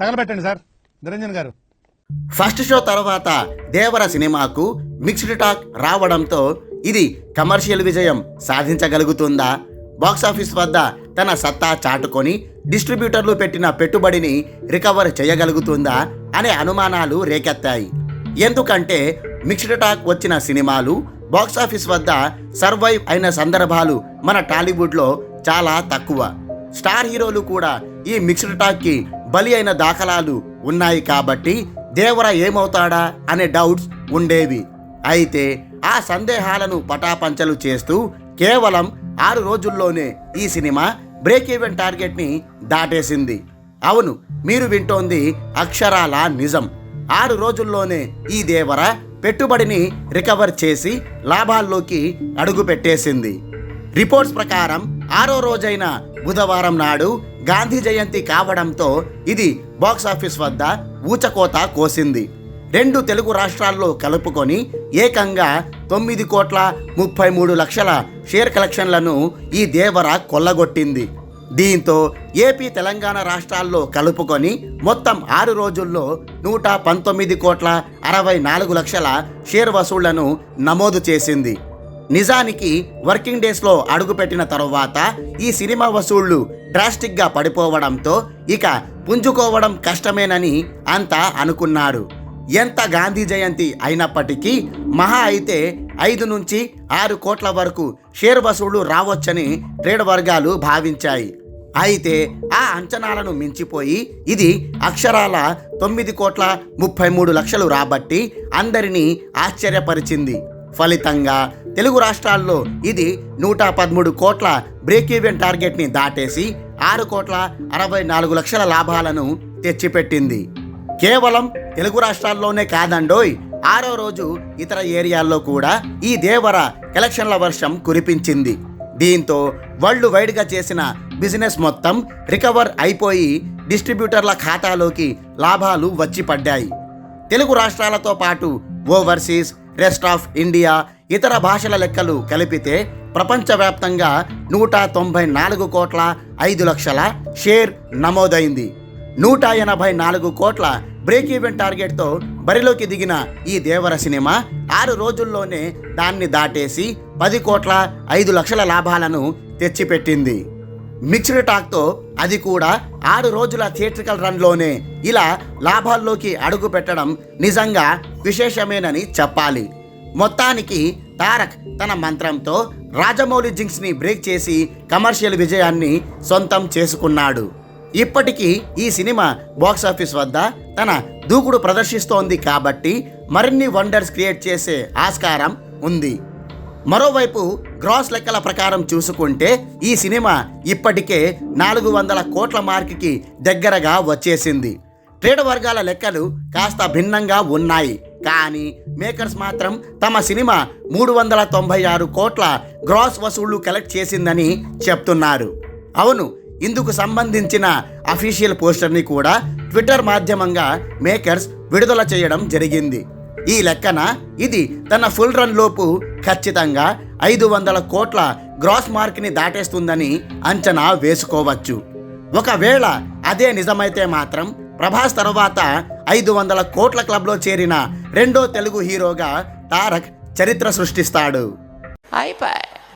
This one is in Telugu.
తగలబెట్టండి సార్. నిరంజన్ గారు. ఫస్ట్ షో తర్వాత దేవర సినిమాకు మిక్స్డ్ టాక్ రావడంతో ఇది కమర్షియల్ విజయం సాధించగలుగుతుందా? బాక్సాఫీస్ వద్ద తన సత్తా చాటుకొని డిస్ట్రిబ్యూటర్లు పెట్టిన పెట్టుబడిని రికవర్ చేయగలుగుతుందా అనే అనుమానాలు రేకెత్తాయి. ఎందుకంటే మిక్స్డ్ టాక్ వచ్చిన సినిమాలు బాక్సాఫీస్ వద్ద సర్వైవ్ అయిన సందర్భాలు మన టాలీవుడ్లో చాలా తక్కువ. స్టార్ హీరోలు కూడా ఈ మిక్స్డ్ టాక్కి బలి అయిన దాఖలాలు ఉన్నాయి కాబట్టి దేవర ఏమవుతాడా అనే డౌట్స్ ఉండేవి. అయితే ఆ సందేహాలను పటాపంచలు చేస్తూ కేవలం ఆరు రోజుల్లోనే ఈ సినిమా బ్రేక్ ఈవెన్ టార్గెట్ని దాటేసింది. అవును మీరు వింటోంది అక్షరాల నిజం. ఆరు రోజుల్లోనే ఈ దేవర పెట్టుబడిని రికవర్ చేసి లాభాల్లోకి అడుగు పెట్టేసింది రిపోర్ట్స్ ప్రకారం ఆరో రోజైన బుధవారం నాడు గాంధీ జయంతి కావడంతో ఇది బాక్సాఫీస్ వద్ద ఊచకోత కోసింది. రెండు తెలుగు రాష్ట్రాల్లో కలుపుకొని ఏకంగా తొమ్మిది కోట్ల ముప్పై మూడు లక్షల షేర్ కలెక్షన్లను ఈ దేవర కొల్లగొట్టింది. దీంతో ఏపీ తెలంగాణ రాష్ట్రాల్లో కలుపుకొని మొత్తం ఆరు రోజుల్లో నూట పంతొమ్మిది కోట్ల అరవై నాలుగు లక్షల షేర్ వసూళ్ళను నమోదు చేసింది. నిజానికి వర్కింగ్ డేస్లో అడుగుపెట్టిన తరువాత ఈ సినిమా వసూళ్ళు డ్రాస్టిక్గా పడిపోవడంతో ఇక పుంజుకోవడం కష్టమేనని అంతా అనుకున్నారు ఎంత గాంధీ జయంతి అయినప్పటికీ మహా అయితే ఐదు నుంచి ఆరు కోట్ల వరకు షేర్ వసూళ్ళు రావచ్చని ట్రేడ్ వర్గాలు భావించాయి. అయితే ఆ అంచనాలను మించిపోయి ఇది అక్షరాల తొమ్మిది కోట్ల ముప్పై మూడు లక్షలు రాబట్టి అందరినీ ఆశ్చర్యపరిచింది. ఫలితంగా తెలుగు రాష్ట్రాల్లో ఇది నూట పదమూడు కోట్ల బ్రేక్ ఈవెన్ టార్గెట్ని దాటేసి ఆరు కోట్ల అరవై నాలుగు లక్షల లాభాలను తెచ్చిపెట్టింది. కేవలం తెలుగు రాష్ట్రాల్లోనే కాదండోయ్ ఆరో రోజు ఇతర ఏరియాల్లో కూడా ఈ దేవర కలెక్షన్ల వర్షం కురిపించింది. దీంతో వరల్డ్ వైడ్గా చేసిన బిజినెస్ మొత్తం రికవర్ అయిపోయి డిస్ట్రిబ్యూటర్ల ఖాతాలోకి లాభాలు వచ్చి పడ్డాయి. తెలుగు రాష్ట్రాలతో పాటు ఓవర్సీస్ రెస్ట్ ఆఫ్ ఇండియా ఇతర భాషల లెక్కలు కలిపితే ప్రపంచవ్యాప్తంగా నూట తొంభై నాలుగు కోట్ల ఐదు లక్షల షేర్ నమోదైంది. నూట ఎనభై నాలుగు కోట్ల బ్రేక్ ఈవెన్ టార్గెట్తో బరిలోకి దిగిన ఈ దేవర సినిమా ఆరు రోజుల్లోనే దాన్ని దాటేసి పది కోట్ల ఐదు లక్షల లాభాలను తెచ్చిపెట్టింది. మిక్స్డ్ టాక్తో అది కూడా ఆరు రోజుల థియేట్రికల్ రన్లోనే ఇలా లాభాల్లోకి అడుగు పెట్టడం నిజంగా విశేషమేనని చెప్పాలి. మొత్తానికి తారక్ తన మంత్రంతో రాజమౌళి జింక్స్ని బ్రేక్ చేసి కమర్షియల్ విజయాన్ని సొంతం చేసుకున్నాడు. ఇప్పటికీ ఈ సినిమా బాక్సాఫీస్ వద్ద తన దూకుడు ప్రదర్శిస్తోంది కాబట్టి మరిన్ని వండర్స్ క్రియేట్ చేసే ఆస్కారం ఉంది. మరోవైపు గ్రాస్ లెక్కల ప్రకారం చూసుకుంటే ఈ సినిమా ఇప్పటికే నాలుగు వందల కోట్ల మార్కుకి దగ్గరగా వచ్చేసింది. ట్రేడ్ వర్గాల లెక్కలు కాస్త భిన్నంగా ఉన్నాయి. కానీ మేకర్స్ మాత్రం తమ సినిమా మూడు వందల తొంభై ఆరు కోట్ల గ్రాస్ వసూళ్ళు కలెక్ట్ చేసిందని చెప్తున్నారు. అవును ఇందుకు సంబంధించిన అఫీషియల్ పోస్టర్ని కూడా ట్విట్టర్ మాధ్యమంగా మేకర్స్ విడుదల చేయడం జరిగింది. ఈ లెక్కన ఇది తన ఫుల్ రన్ లోపు ఖచ్చితంగా ఐదు వందల కోట్ల గ్రాస్ మార్క్ని దాటేస్తుందని అంచనా వేసుకోవచ్చు. ఒకవేళ అదే నిజమైతే మాత్రం ప్రభాస్ తర్వాత ఐదు వందల కోట్ల క్లబ్లో చేరిన రెండో తెలుగు హీరోగా తారక్ చరిత్ర సృష్టిస్తాడు. అయిపోయి